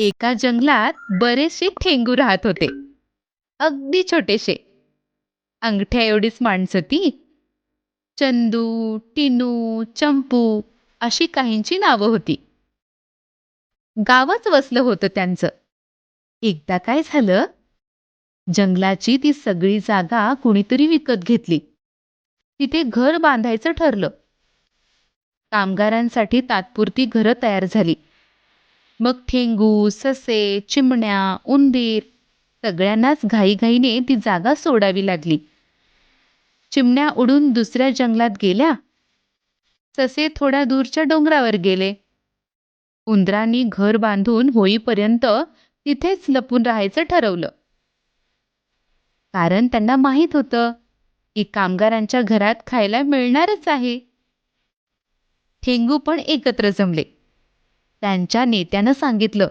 एका जंगलात बरेचसे ठेंगू राहत होते. अगदी छोटेसे. अंगठ्या एवढीच माणसं ती. चंदू टिनू चंपू अशी काहींची नावं होती. गावच वसलं होतं त्यांचं. एकदा काय झालं? जंगलाची ती सगळी जागा कुणीतरी विकत घेतली. तिथे घर बांधायचं ठरलं. कामगारांसाठी तात्पुरती घरं तयार झाली. मग ठेंगू ससे चिमण्या उंदीर सगळ्यांनाच घाईघाईने ती जागा सोडावी लागली. चिमण्या उडून दुसऱ्या जंगलात गेल्या. ससे थोड्या दूरच्या डोंगरावर गेले. उंदरांनी घर बांधून होईपर्यंत तिथेच लपून राहायचं ठरवलं. कारण त्यांना माहीत होतं की कामगारांच्या घरात खायला मिळणारच आहे. ठेंगू पण एकत्र जमले. त्यांच्या नेत्यानं सांगितलं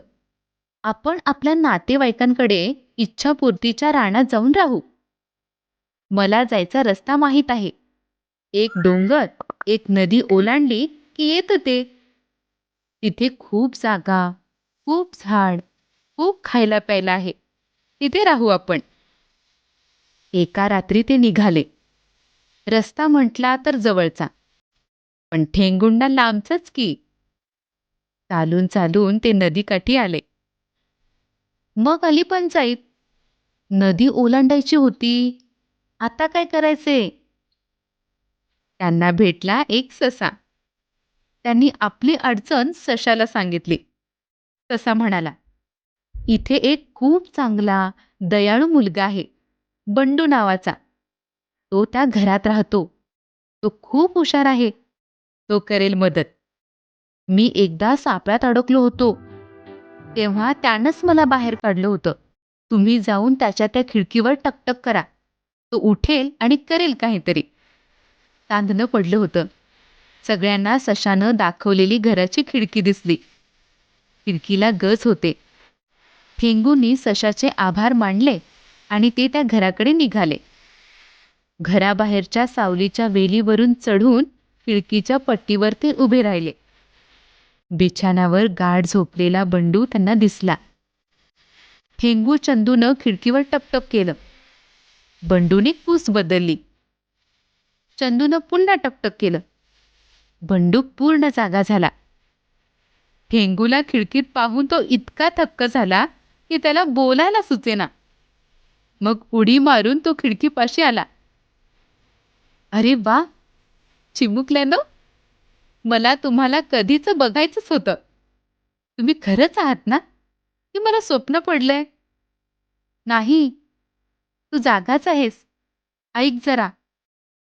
आपण आपल्या नातेवाईकांकडे इच्छापूर्तीच्या रानात जाऊन राहू. मला जायचा रस्ता माहीत आहे. एक डोंगर एक नदी ओलांडली की येत ते. तिथे खूप जागा खूप झाड खूप खायला प्यायला आहे. तिथे राहू आपण. एका रात्री ते निघाले. रस्ता म्हटला तर जवळचा. पण ठेंगुंडा लांबचंच की. चालून चालून ते नदीकाठी आले. मग आली पंचाईत नदी ओलांडायची होती आता काय करायचे? त्यांना भेटला एक ससा. त्यांनी आपली अडचण सशाला सांगितली. ससा म्हणाला इथे एक खूप चांगला दयाळू मुलगा आहे बंडू नावाचा. तो त्या घरात राहतो. तो खूप हुशार आहे. तो करेल मदत. मी एकदा सापळ्यात अडकलो होतो. तेव्हा त्यानंच मला बाहेर काढलं होतं. तुम्ही जाऊन त्याच्या त्या खिडकीवर टकटक करा. तो उठेल आणि करेल काहीतरी. तांदणं पडलं होतं. सगळ्यांना सशानं दाखवलेली घराची खिडकी दिसली. खिडकीला गज होते. ठेंगूंनी सशाचे आभार मानले आणि ते त्या घराकडे निघाले. घराबाहेरच्या सावलीच्या वेलीवरून चढून खिडकीच्या पट्टीवर ते उभे राहिले. बिछाण्यावर गाढ झोपलेला बंडू त्यांना दिसला. हेंगू चंदूनं खिडकीवर टपटप केलं. बंडूने कूस बदलली. चंदूनं पुन्हा टपटप केलं. बंडू पूर्ण जागा झाला. ठेंगूला खिडकीत पाहून तो इतका थक्क झाला की त्याला बोलायला सुचेना. मग उडी मारून तो खिडकीपाशी आला. अरे वा! चिमुकल्यानं मला तुम्हाला कधीच बघायचंच होतं. तुम्ही खरंच आहात ना? की मला स्वप्न पडलंय. नाही तू जागाच आहेस. ऐक जरा.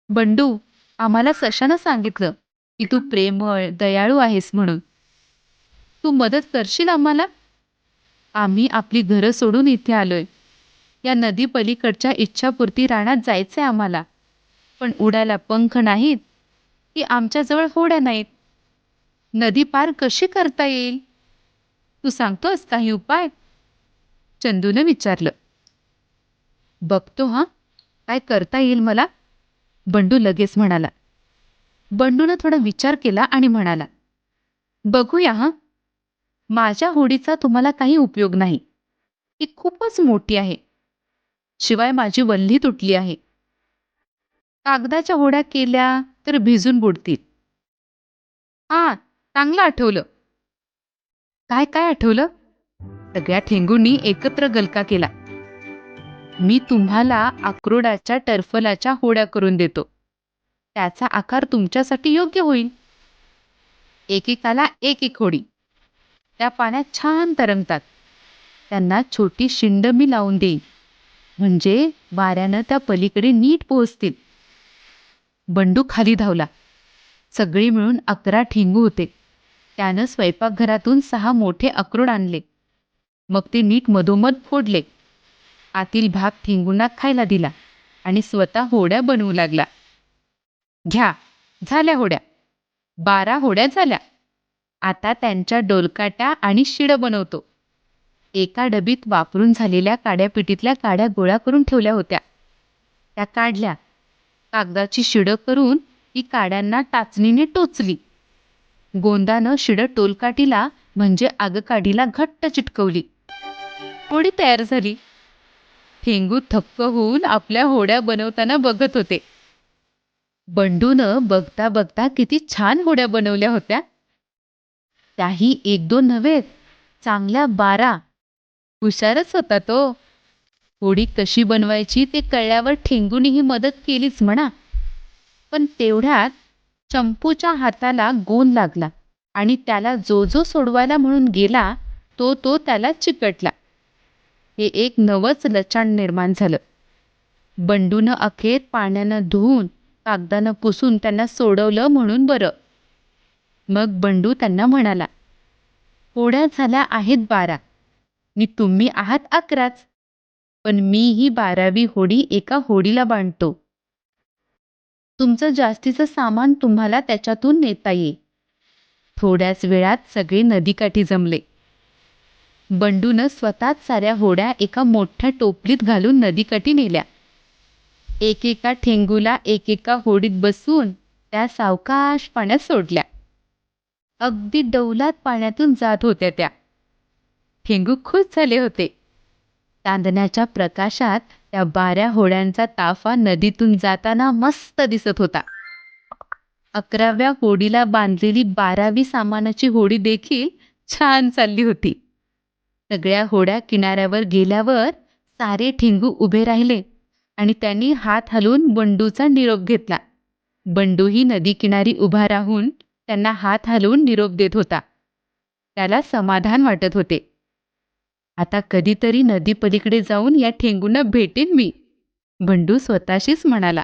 बंडू आम्हाला सशानं सांगितलं की तू प्रेमळ दयाळू आहेस म्हणून. तू मदत करशील आम्हाला? आम्ही आपली घरं सोडून इथे आलोय. या नदी पलीकडच्या इच्छापुरती रानात जायचंय आम्हाला. पण उडायला पंख नाहीत. की आमच्याजवळ होड्या नाहीत. नदी पार कशी करता येईल? तू सांगतोस काही उपाय? चंदूनं विचारलं. बघतो हा काय करता येईल मला? बंडू लगेच म्हणाला. बंडूनं थोडा विचार केला आणि म्हणाला. बघूया हां. माझ्या होडीचा तुम्हाला काही उपयोग नाही. ती खूपच मोठी आहे. शिवाय माझी वल्ली तुटली आहे. कागदाच्या होड्या केल्या तर भिजून बुडतील. हा चांगलं आठवलं. काय काय आठवलं? सगळ्या ठेंगूंनी एकत्र गलका केला. मी तुम्हाला अक्रोडाच्या टर्फलाच्या होड्या करून देतो. त्याचा आकार तुमच्यासाठी योग्य होईल. एकेकाला एक एक होडी. त्या पाण्यात छान तरंगतात. त्यांना छोटी शिंड मी लावून देईन. म्हणजे वाऱ्यानं त्या पलीकडे नीट पोहोचतील. बंडू खाली धावला. सगळी मिळून अकरा ठिंगू होते. त्यानं स्वयंपाकघरातून सहा मोठे अक्रोड आणले. मग ते नीट मधोमध फोडले. आतील भाग ठिंगूंना खायला दिला आणि स्वतः होड्या बनवू लागला. घ्या झाल्या होड्या. बारा होड्या झाल्या. आता त्यांच्या डोलकाट्या आणि शिड बनवतो. एका डबीत वापरून झालेल्या काड्यापिटीतल्या काड्या गोळा करून ठेवल्या होत्या. त्या काढल्या. कागदाची शिडं करून ती काड्यांना टाचणीने टोचली. गोंदानं शिडं टोलकाठीला म्हणजे आगकाठीला घट्ट चिटकवली. होडी तयार झाली? ठेंगू थक्क होऊन आपल्या होड्या बनवताना बघत होते. बंडूनं बघता बघता किती छान होड्या बनवल्या होत्या. त्याही एक दोन नव्हे चांगल्या बारा. हुशारच होता तो. होडी कशी बनवायची ते कळल्यावर ठेंगूनीही मदत केलीच म्हणा. पण तेवढ्यात चंपूच्या हाताला गोंद लागला आणि त्याला जो जो सोडवायला म्हणून गेला तो तो त्याला चिकटला. हे एक नवंच लचाण निर्माण झालं. बंडूनं अखेर पाण्यानं धुवून कागदानं पुसून त्यांना सोडवलं म्हणून बरं. मग बंडू त्यांना म्हणाला होड्या झाल्या आहेत बारा. नि तुम्ही आहात अकराच. पण मी ही बारावी होडी एका होडीला बांधतो. तुमचं जास्तीचं सामान तुम्हाला त्याच्यातून नेता येईल. थोड्याच वेळात सगळे नदीकाठी जमले. बंडूनं स्वतःच साऱ्या होड्या एका मोठ्या टोपलीत घालून नदीकाठी नेल्या. एकेका ठेंगूला एकेका होडीत बसून त्या सावकाश पाण्यात सोडल्या. अगदी डौलात पाण्यातून जात होत्या त्या. ठेंगू खुश झाले होते. चांदण्याच्या प्रकाशात त्या बाऱ्या होड्यांचा ताफा नदीतून जाताना मस्त दिसत होता. अकराव्या होडीला बांधलेली बारावी सामानाची होडी देखील छान चालली होती. सगळ्या होड्या किनाऱ्यावर गेल्यावर सारे ठिंगू उभे राहिले आणि त्यांनी हात हलवून बंडूचा निरोप घेतला. बंडूही नदीकिनारी उभा राहून त्यांना हात हलवून निरोप देत होता. त्याला समाधान वाटत होते. आता कधीतरी नदीपलीकडे जाऊन या ठेंगूंना भेटेन मी. बंडू स्वतःशीच म्हणाला.